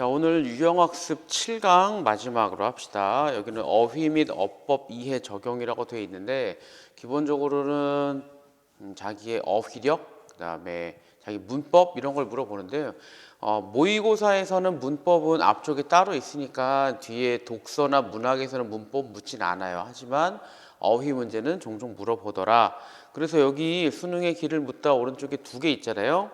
자, 오늘 유형학습 7강 마지막으로 합시다. 여기는 어휘 및 어법 이해 적용이라고 되어 있는데 기본적으로는 음, 자기의 어휘력, 그다음에 자기 문법 이런 걸 물어보는데요. 어, 모의고사에서는 문법은 앞쪽에 따로 있으니까 뒤에 독서나 문학에서는 문법 묻진 않아요. 하지만 어휘 문제는 종종 물어보더라. 그래서 여기 수능의 길을 묻다 오른쪽에 두 개 있잖아요.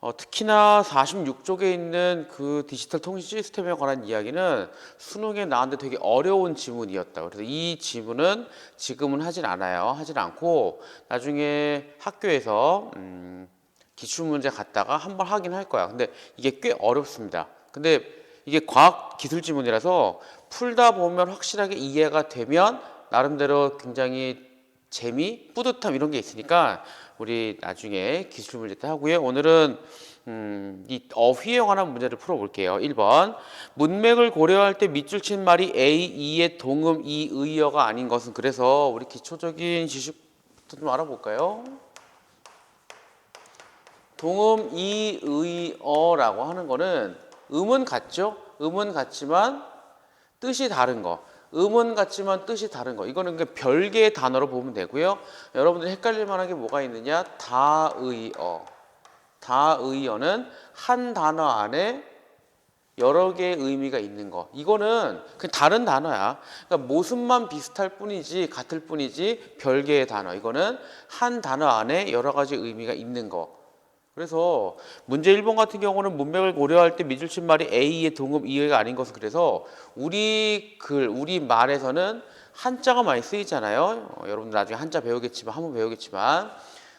어, 특히나 46쪽에 있는 그 디지털 통신 시스템에 관한 이야기는 수능에 나왔는데 되게 어려운 지문이었다. 그래서 이 지문은 지금은 하진 않아요. 하진 않고 나중에 학교에서 음, 기출 문제 갔다가 한번 하긴 할 거야. 근데 이게 꽤 어렵습니다. 근데 이게 과학 기술 지문이라서 풀다 보면 확실하게 이해가 되면 나름대로 굉장히 재미, 뿌듯함 이런 게 있으니까 우리 나중에 기술 문제 때 하고요. 오늘은 음, 이 어휘에 관한 문제를 풀어볼게요. 1번 문맥을 고려할 때 밑줄 친 말이 A, E의 동음, 이, 의어가 아닌 것은 그래서 우리 기초적인 지식부터 좀 알아볼까요? 동음, 이, 의어라고 하는 거는 음은 같죠? 음은 같지만 뜻이 다른 거. 음은 같지만 뜻이 다른 거. 이거는 그 별개의 단어로 보면 되고요. 여러분들이 헷갈릴 만한 게 뭐가 있느냐? 다의어. 다의어는 한 단어 안에 여러 개의 의미가 있는 거. 이거는 그냥 다른 단어야. 그러니까 모습만 비슷할 뿐이지 같을 뿐이지 별개의 단어. 이거는 한 단어 안에 여러 가지 의미가 있는 거. 그래서 문제 1번 같은 경우는 문맥을 고려할 때 밑줄 친 말이 A의 동음 이해가 아닌 것은 그래서 우리 글, 우리 말에서는 한자가 많이 쓰이잖아요. 어, 여러분들 나중에 한자 배우겠지만 한번 배우겠지만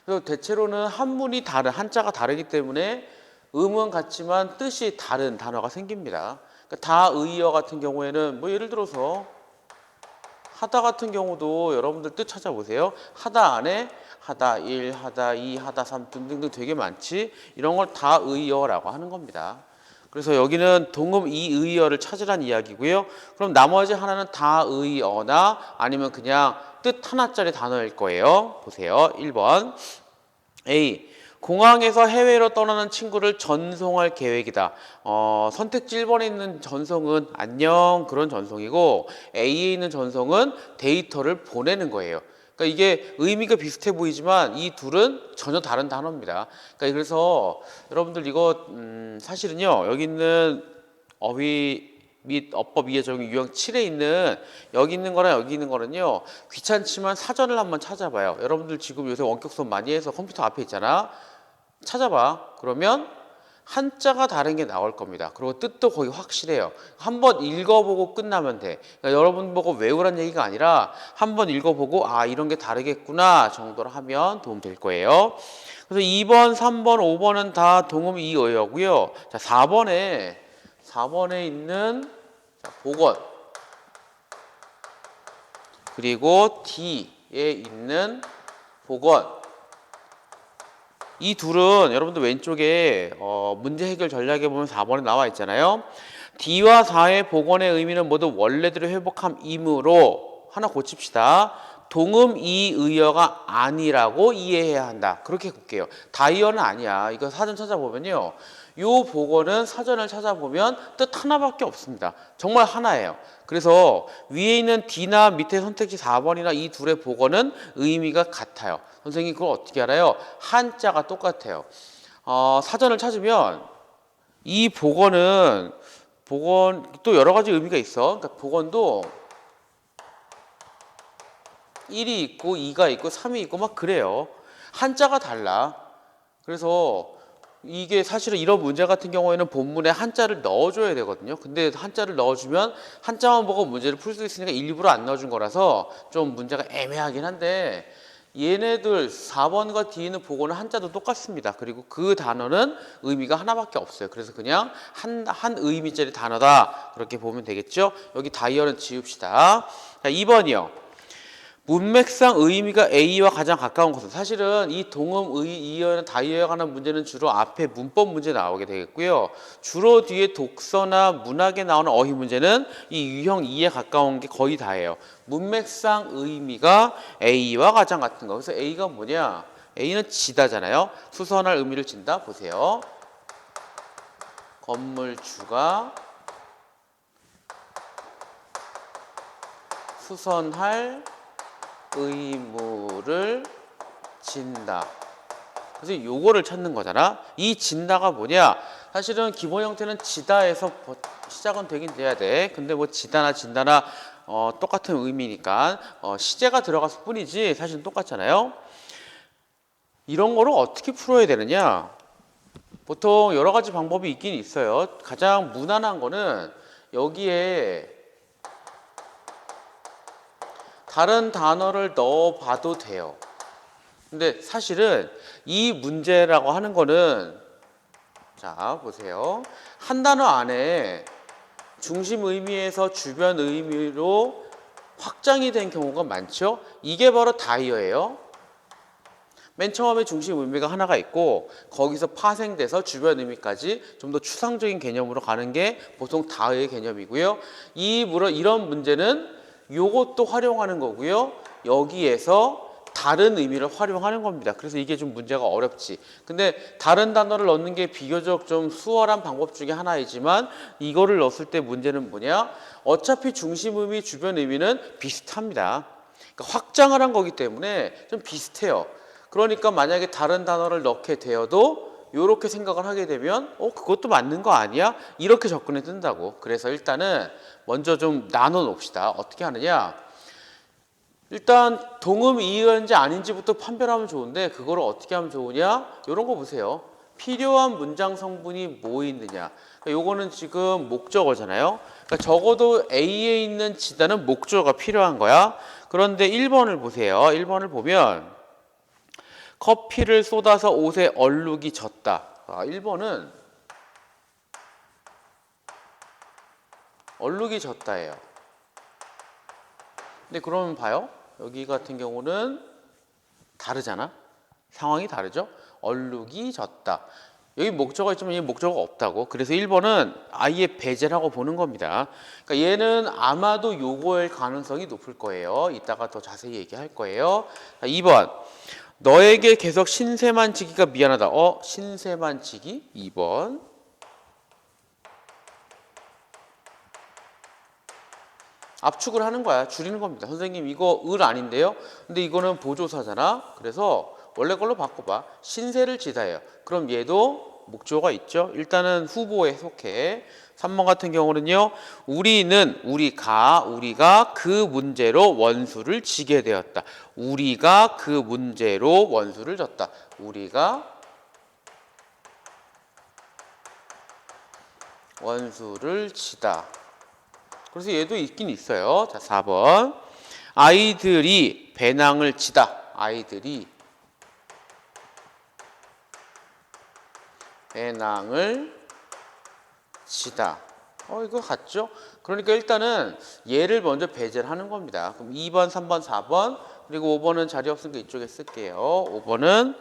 그래서 대체로는 한문이 다른 한자가 다르기 때문에 음은 같지만 뜻이 다른 단어가 생깁니다. 그러니까 다의어 같은 경우에는 뭐 예를 들어서 하다 같은 경우도 여러분들 뜻 찾아보세요. 하다 안에 하다 1, 하다 2, 하다 3 등등등 되게 많지. 이런 걸 다 의어라고 하는 겁니다. 그래서 여기는 동음 이의어를 찾으란 이야기고요. 그럼 나머지 하나는 다 의어나 아니면 그냥 뜻 하나짜리 단어일 거예요. 보세요. 1번 A 공항에서 해외로 떠나는 친구를 전송할 계획이다. 어, 선택지 1번에 있는 전송은 안녕 그런 전송이고 A에 있는 전송은 데이터를 보내는 거예요. 그러니까 이게 의미가 비슷해 보이지만 이 둘은 전혀 다른 단어입니다. 그러니까 그래서 여러분들 이거 음, 사실은요 여기 있는 어휘 및 어법 이해 적용 유형 7에 있는 여기 있는 거랑 여기 있는 거는요 귀찮지만 사전을 한번 찾아봐요. 여러분들 지금 요새 원격 수업 많이 해서 컴퓨터 앞에 있잖아. 찾아봐. 그러면 한자가 다른 게 나올 겁니다. 그리고 뜻도 거의 확실해요. 한번 읽어보고 끝나면 돼. 그러니까 여러분 보고 외우란 얘기가 아니라 한번 읽어보고 아 이런 게 다르겠구나 정도로 하면 도움 될 거예요. 그래서 2번, 3번, 5번은 다 동음 이어였고요. 자, 4번에 4번에 있는 자, 복원 그리고 D에 있는 복원 이 둘은 여러분들 왼쪽에 어, 문제 해결 전략에 보면 4번에 나와 있잖아요. D와 4의 복원의 의미는 모두 원래대로 회복함이므로 하나 고칩시다. 동음 이의어가 아니라고 이해해야 한다. 그렇게 볼게요. 다이어는 아니야. 이거 사전 찾아보면요. 요 복원은 사전을 찾아보면 뜻 하나밖에 없습니다. 정말 하나예요. 그래서 위에 있는 D나 밑에 선택지 4번이나 이 둘의 복원은 의미가 같아요. 선생님 그걸 어떻게 알아요? 한자가 똑같아요. 어, 사전을 찾으면 이 복원은 복원 또 여러 가지 의미가 있어. 그러니까 복원도 1이 있고 2가 있고 3이 있고 막 그래요. 한자가 달라. 그래서 이게 사실은 이런 문제 같은 경우에는 본문에 한자를 넣어줘야 되거든요. 근데 한자를 넣어주면 한자만 보고 문제를 풀 수 있으니까 일부러 안 넣어준 거라서 좀 문제가 애매하긴 한데 얘네들 4번과 D는 보고는 한자도 똑같습니다. 그리고 그 단어는 의미가 하나밖에 없어요. 그래서 그냥 한, 한 의미짜리 단어다. 그렇게 보면 되겠죠. 여기 다이어는 지웁시다. 자, 2번이요. 문맥상 의미가 A와 가장 가까운 것은 사실은 이 동음 의 이어나 다이어에 관한 문제는 주로 앞에 문법 문제 나오게 되겠고요. 주로 뒤에 독서나 문학에 나오는 어휘 문제는 이 유형 2에 가까운 게 거의 다예요. 문맥상 의미가 A와 가장 같은 거. 그래서 A가 뭐냐? A는 지다잖아요. 수선할 의미를 진다. 보세요. 건물주가 수선할 의무를 진다. 그래서 요거를 찾는 거잖아. 이 진다가 뭐냐? 사실은 기본 형태는 지다에서 버- 시작은 되긴 돼야 돼. 근데 뭐 지다나 진다나 어, 똑같은 의미니까 어, 시제가 들어갔을 뿐이지 사실은 똑같잖아요. 이런 거를 어떻게 풀어야 되느냐? 보통 여러 가지 방법이 있긴 있어요. 가장 무난한 거는 여기에 다른 단어를 넣어 봐도 돼요. 근데 사실은 이 문제라고 하는 거는 자, 보세요. 한 단어 안에 중심 의미에서 주변 의미로 확장이 된 경우가 많죠. 이게 바로 다이어예요. 맨 처음에 중심 의미가 하나가 있고 거기서 파생돼서 주변 의미까지 좀 더 추상적인 개념으로 가는 게 보통 다의 개념이고요. 이 물어 이런 문제는 요것도 활용하는 거고요. 여기에서 다른 의미를 활용하는 겁니다. 그래서 이게 좀 문제가 어렵지. 근데 다른 단어를 넣는 게 비교적 좀 수월한 방법 중에 하나이지만 이거를 넣었을 때 문제는 뭐냐? 어차피 중심 의미, 주변 의미는 비슷합니다. 그러니까 확장을 한 거기 때문에 좀 비슷해요. 그러니까 만약에 다른 단어를 넣게 되어도 이렇게 생각을 하게 되면 어 그것도 맞는 거 아니야? 이렇게 접근이 뜬다고. 그래서 일단은 먼저 좀 나눠 놓읍시다. 어떻게 하느냐? 일단 동음 이의인지 아닌지부터 판별하면 좋은데 그거를 어떻게 하면 좋으냐? 이런 거 보세요. 필요한 문장 성분이 뭐 있느냐? 그러니까 요거는 지금 목적어잖아요. 그러니까 적어도 A에 있는 지다는 목적어가 필요한 거야. 그런데 1번을 보세요. 1번을 보면 커피를 쏟아서 옷에 얼룩이 졌다. 아, 1번은 얼룩이 졌다예요. 근데 그러면 봐요. 여기 같은 경우는 다르잖아. 상황이 다르죠. 얼룩이 졌다. 여기 목적어 있지만 여기 목적어가 없다고. 그래서 1번은 아예 배제를 하고 보는 겁니다. 그러니까 얘는 아마도 요거일 가능성이 높을 거예요. 이따가 더 자세히 얘기할 거예요. 자, 2번. 너에게 계속 신세만 지기가 미안하다. 어, 신세만 지기? 2번. 압축을 하는 거야. 줄이는 겁니다. 선생님 이거 을 아닌데요? 근데 이거는 보조사잖아. 그래서 원래 걸로 바꿔봐. 신세를 지다예요. 그럼 얘도 목조가 있죠. 일단은 후보에 속해. 3번 같은 경우는요. 우리는 우리가 우리가 그 문제로 원수를 지게 되었다. 우리가 그 문제로 원수를 졌다. 우리가 원수를 지다. 그래서 얘도 있긴 있어요. 자, 4번. 아이들이 배낭을 치다. 아이들이 배낭을 치다. 어, 이거 같죠? 그러니까 일단은 얘를 먼저 배제를 하는 겁니다. 그럼 2번, 3번, 4번, 그리고 5번은 자리 없으니까 이쪽에 쓸게요. 5번은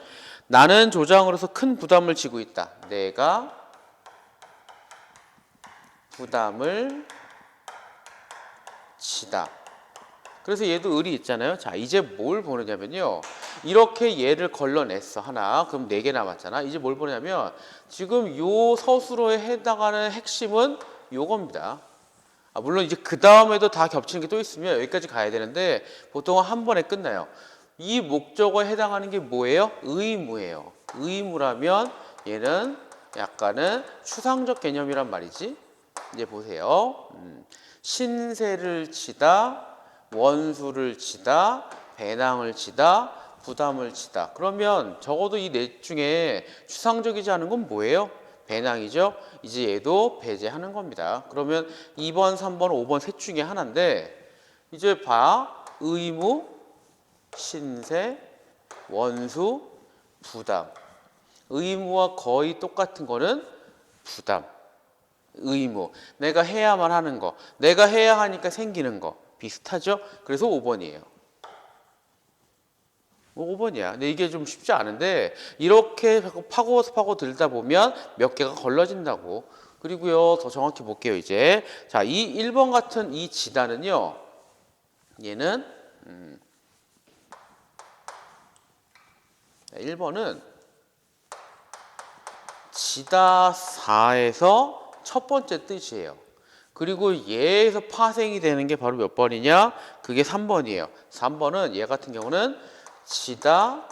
나는 조장으로서 큰 부담을 지고 있다. 내가 부담을 지다. 그래서 얘도 을이 있잖아요. 자, 이제 뭘 보느냐면요. 이렇게 얘를 걸러냈어. 하나. 그럼 네 개 남았잖아. 이제 뭘 보냐면 지금 요 서술어에 해당하는 핵심은 요겁니다. 아, 물론 이제 그 다음에도 다 겹치는 게 또 있으면 여기까지 가야 되는데 보통은 한 번에 끝나요. 이 목적어에 해당하는 게 뭐예요? 의무예요. 의무라면 얘는 약간은 추상적 개념이란 말이지. 이제 보세요. 음, 신세를 치다, 원수를 치다, 배낭을 치다, 부담을 치다. 그러면 적어도 이 넷 중에 추상적이지 않은 건 뭐예요? 배낭이죠. 이제 얘도 배제하는 겁니다. 그러면 2번, 3번, 5번 셋 중에 하나인데 이제 봐. 의무, 신세, 원수, 부담. 의무와 거의 똑같은 거는 부담. 의무. 내가 해야만 하는 거. 내가 해야 하니까 생기는 거. 비슷하죠? 그래서 5번이에요. 5번이야. 근데 이게 좀 쉽지 않은데 이렇게 파고 파고 들다 보면 몇 개가 걸러진다고. 그리고요 더 정확히 볼게요 이제. 자, 이 1번 같은 이 지단은요. 얘는 음, 1번은 지다 4에서 첫 번째 뜻이에요. 그리고 얘에서 파생이 되는 게 바로 몇 번이냐? 그게 3번이에요. 3번은 얘 같은 경우는 지다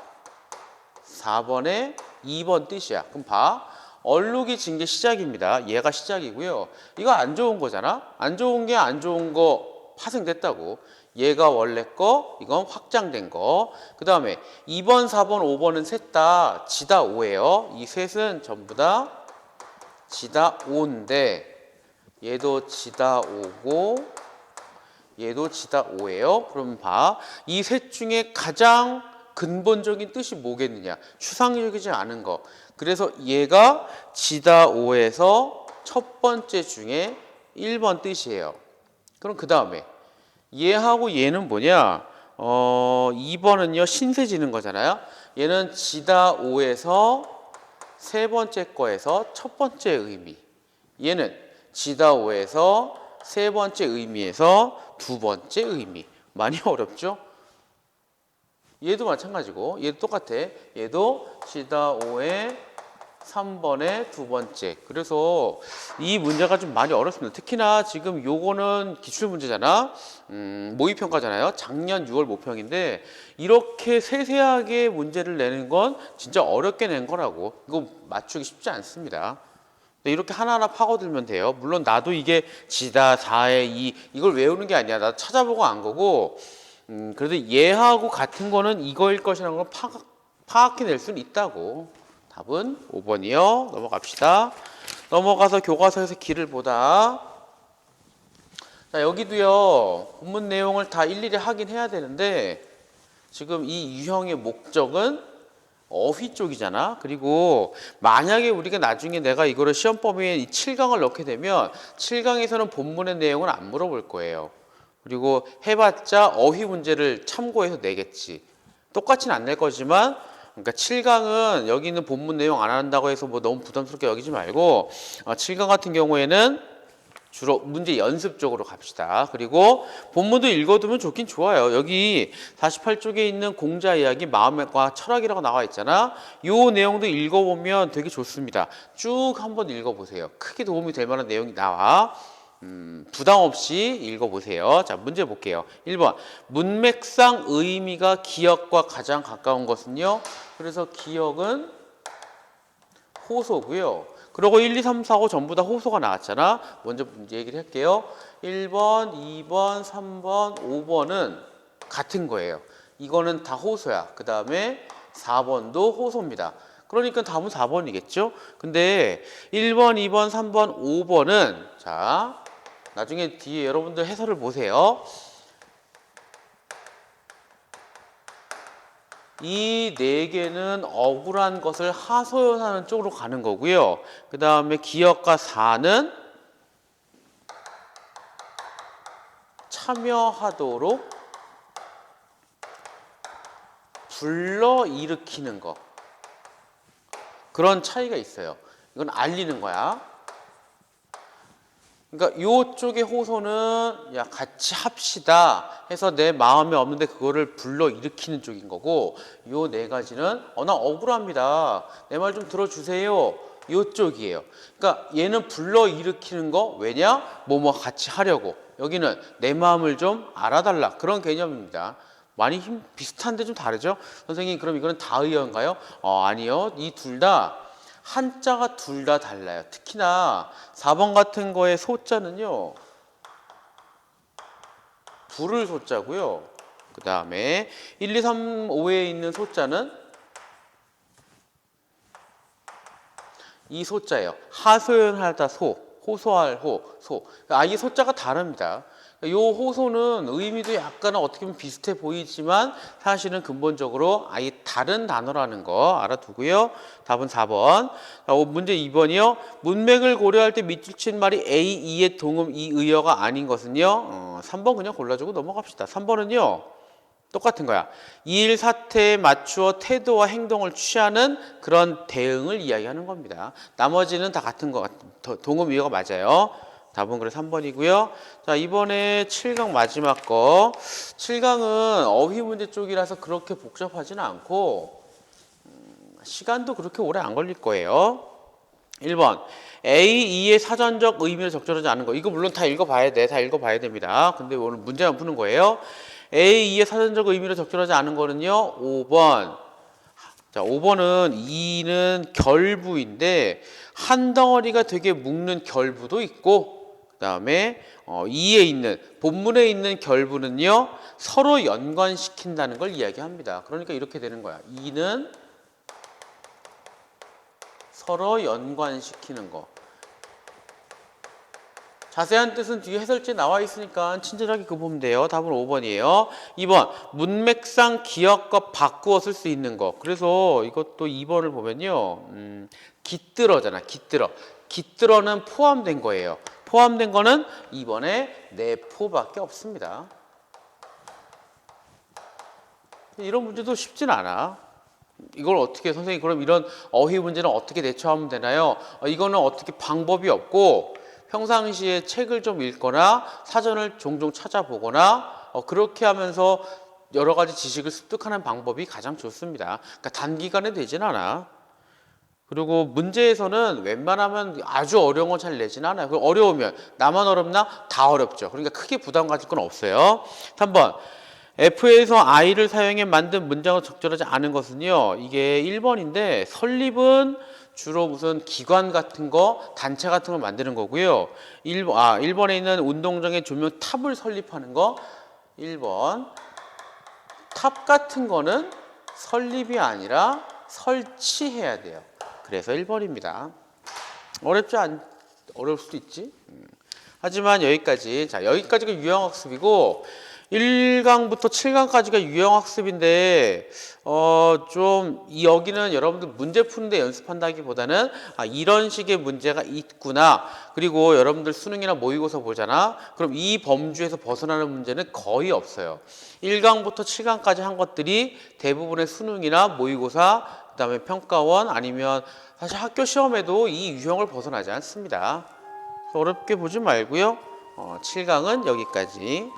4번에 2번 뜻이야. 그럼 봐. 얼룩이 진 게 시작입니다. 얘가 시작이고요. 이거 안 좋은 거잖아. 안 좋은 게 안 좋은 거 파생됐다고. 얘가 원래 거, 이건 확장된 거. 그 다음에 2번, 4번, 5번은 셋 다 지다 5예요. 이 셋은 전부 다 지다 5인데 얘도 지다 5고 얘도 지다 5예요. 그럼 봐. 이 셋 중에 가장 근본적인 뜻이 뭐겠느냐? 추상적이지 않은 거. 그래서 얘가 지다 5에서 첫 번째 중에 1번 뜻이에요. 그럼 그 다음에 얘하고 얘는 뭐냐? 어, 2번은요, 신세 지는 거잖아요. 얘는 지다 5에서 세 번째 거에서 첫 번째 의미. 얘는 지다 5에서 세 번째 의미에서 두 번째 의미. 많이 어렵죠? 얘도 마찬가지고, 얘도 똑같아. 얘도 지다 5에 3번에 두 번째. 그래서 이 문제가 좀 많이 어렵습니다. 특히나 지금 요거는 기출 문제잖아. 음, 모의평가잖아요. 작년 6월 모평인데 이렇게 세세하게 문제를 내는 건 진짜 어렵게 낸 거라고. 이거 맞추기 쉽지 않습니다. 근데 이렇게 하나하나 파고들면 돼요. 물론 나도 이게 지다 4에 2 이걸 외우는 게 아니야. 나 찾아보고 안 거고. 음, 그래도 얘하고 같은 거는 이거일 것이라는 걸 파악, 파악해낼 수는 있다고. 답은 5번이요. 넘어갑시다. 넘어가서 교과서에서 길을 보다. 자, 여기도요. 본문 내용을 다 일일이 하긴 해야 되는데 지금 이 유형의 목적은 어휘 쪽이잖아. 그리고 만약에 우리가 나중에 내가 이거를 시험 범위에 이 7강을 넣게 되면 7강에서는 본문의 내용은 안 물어볼 거예요. 그리고 해봤자 어휘 문제를 참고해서 내겠지. 똑같이는 안 낼 거지만 그러니까 7강은 여기 있는 본문 내용 안 한다고 해서 뭐 너무 부담스럽게 여기지 말고 어, 7강 같은 경우에는 주로 문제 연습 쪽으로 갑시다. 그리고 본문도 읽어두면 좋긴 좋아요. 여기 48쪽에 있는 공자 이야기 마음과 철학이라고 나와 있잖아. 요 내용도 읽어보면 되게 좋습니다. 쭉 한번 읽어보세요. 크게 도움이 될 만한 내용이 나와. 음, 부담 없이 읽어보세요. 자, 문제 볼게요. 1번. 문맥상 의미가 기억과 가장 가까운 것은요? 그래서 기억은 호소고요. 그리고 1, 2, 3, 4, 5 전부 다 호소가 나왔잖아. 먼저 문제 얘기를 할게요. 1번, 2번, 3번, 5번은 같은 거예요. 이거는 다 호소야. 그 다음에 4번도 호소입니다. 그러니까 답은 4번이겠죠? 근데 1번, 2번, 3번, 5번은 자, 나중에 뒤에 여러분들 해설을 보세요. 이 네 개는 억울한 것을 하소연하는 쪽으로 가는 거고요. 그 다음에 기억과 사는 참여하도록 불러 일으키는 거. 그런 차이가 있어요. 이건 알리는 거야. 그러니까 요쪽의 호소는 야 같이 합시다 해서 내 마음에 없는데 그거를 불러 일으키는 쪽인 거고 요 네 가지는 어 나 억울합니다. 내 말 좀 들어주세요. 요쪽이에요. 그러니까 얘는 불러 일으키는 거 왜냐? 뭐 뭐 같이 하려고. 여기는 내 마음을 좀 알아달라. 그런 개념입니다. 많이 힘 비슷한데 좀 다르죠? 선생님 그럼 이거는 다의어인가요? 어 아니요. 이 둘 다 한자가 둘 다 달라요. 특히나 4번 같은 거의 소자는요. 불을 소자고요. 그 다음에 1, 2, 3, 5에 있는 소자는 이 소자예요. 하소연하다 소, 호소할 호, 소. 아이 소자가 다릅니다. 이 호소는 의미도 약간 어떻게 보면 비슷해 보이지만 사실은 근본적으로 아예 다른 단어라는 거 알아두고요. 답은 4번. 자, 문제 2번이요. 문맥을 고려할 때 밑줄 친 말이 A, E의 동음, 이 의어가 아닌 것은요. 어, 3번 그냥 골라주고 넘어갑시다. 3번은요. 똑같은 거야. 일 사태에 맞추어 태도와 행동을 취하는 그런 대응을 이야기하는 겁니다. 나머지는 다 같은 거 같, 동음 의어가 맞아요. 답은 그래 3번이고요. 자, 이번에 7강 마지막 거. 7강은 어휘 문제 쪽이라서 그렇게 복잡하지는 않고 음, 시간도 그렇게 오래 안 걸릴 거예요. 1번 A, 2의 사전적 의미를 적절하지 않은 거. 이거 물론 다 읽어봐야 돼. 다 읽어봐야 됩니다. 근데 오늘 문제만 푸는 거예요. A, 2의 사전적 의미를 적절하지 않은 거는요. 5번. 자, 5번은 2는 결부인데 한 덩어리가 되게 묶는 결부도 있고 그 다음에 어, 2에 있는 본문에 있는 결부는요. 서로 연관시킨다는 걸 이야기합니다. 그러니까 이렇게 되는 거야. 2는 서로 연관시키는 거. 자세한 뜻은 뒤에 해설지에 나와 있으니까 친절하게 그거 보면 돼요. 답은 5번이에요. 2번 문맥상 기억과 바꾸어 쓸 수 있는 거. 그래서 이것도 2번을 보면요. 음, 깃들어잖아. 깃들어. 깃들어는 포함된 거예요. 포함된 거는 2번에 내포밖에 없습니다. 이런 문제도 쉽진 않아. 이걸 어떻게 선생님 그럼 이런 어휘 문제는 어떻게 대처하면 되나요? 어, 이거는 어떻게 방법이 없고 평상시에 책을 좀 읽거나 사전을 종종 찾아보거나 어, 그렇게 하면서 여러 가지 지식을 습득하는 방법이 가장 좋습니다. 그러니까 단기간에 되진 않아. 그리고 문제에서는 웬만하면 아주 어려운 건 잘 내진 않아요. 그 어려우면 나만 어렵나? 다 어렵죠. 그러니까 크게 부담 가질 건 없어요. 3번. F에서 I를 사용해 만든 문장을 적절하지 않은 것은요. 이게 1번인데 설립은 주로 무슨 기관 같은 거, 단체 같은 걸 만드는 거고요. 1번, 아, 1번에 있는 운동장에 조명 탑을 설립하는 거 1번. 탑 같은 거는 설립이 아니라 설치해야 돼요. 그래서 1번입니다. 어렵지 않, 어려울 수도 있지. 음. 하지만 여기까지, 자, 여기까지가 유형학습이고, 1강부터 7강까지가 유형학습인데, 어, 좀, 이 여기는 여러분들 문제 푸는데 연습한다기보다는, 아, 이런 식의 문제가 있구나. 그리고 여러분들 수능이나 모의고사 보잖아. 그럼 이 범주에서 벗어나는 문제는 거의 없어요. 1강부터 7강까지 한 것들이 대부분의 수능이나 모의고사, 그 다음에 평가원 아니면 사실 학교 시험에도 이 유형을 벗어나지 않습니다. 어렵게 보지 말고요. 어, 7강은 여기까지.